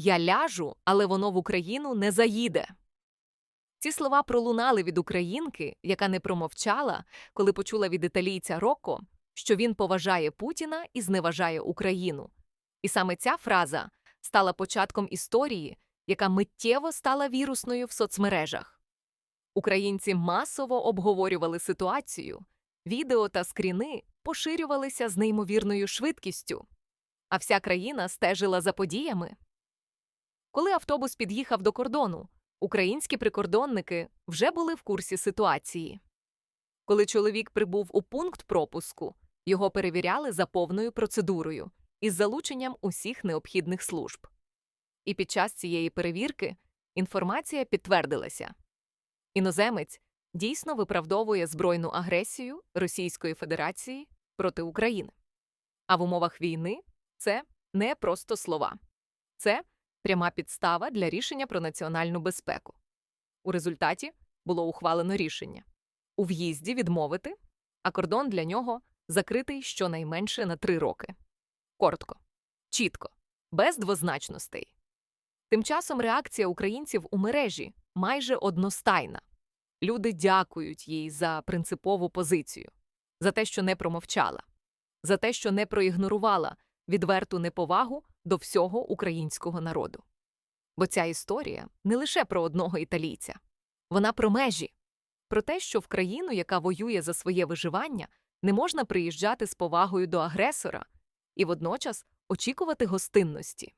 Я ляжу, але воно в Україну не заїде. Ці слова пролунали від українки, яка не промовчала, коли почула від італійця Рокко, що він поважає Путіна і зневажає Україну. І саме ця фраза стала початком історії, яка миттєво стала вірусною в соцмережах. Українці масово обговорювали ситуацію, відео та скріни поширювалися з неймовірною швидкістю, а вся країна стежила за подіями. Коли автобус під'їхав до кордону, українські прикордонники вже були в курсі ситуації. Коли чоловік прибув у пункт пропуску, його перевіряли за повною процедурою із залученням усіх необхідних служб. І під час цієї перевірки інформація підтвердилася. Іноземець дійсно виправдовує збройну агресію Російської Федерації проти України. А в умовах війни це не просто слова. Це пряма підстава для рішення про національну безпеку. У результаті було ухвалено рішення у в'їзді відмовити, а кордон для нього закритий щонайменше на три роки. Коротко, чітко, без двозначностей. Тим часом реакція українців у мережі майже одностайна. Люди дякують їй за принципову позицію, за те, що не промовчала, за те, що не проігнорувала відверту неповагу до всього українського народу. Бо ця історія не лише про одного італійця, вона про межі, про те, що в країну, яка воює за своє виживання, не можна приїжджати з повагою до агресора і водночас очікувати гостинності.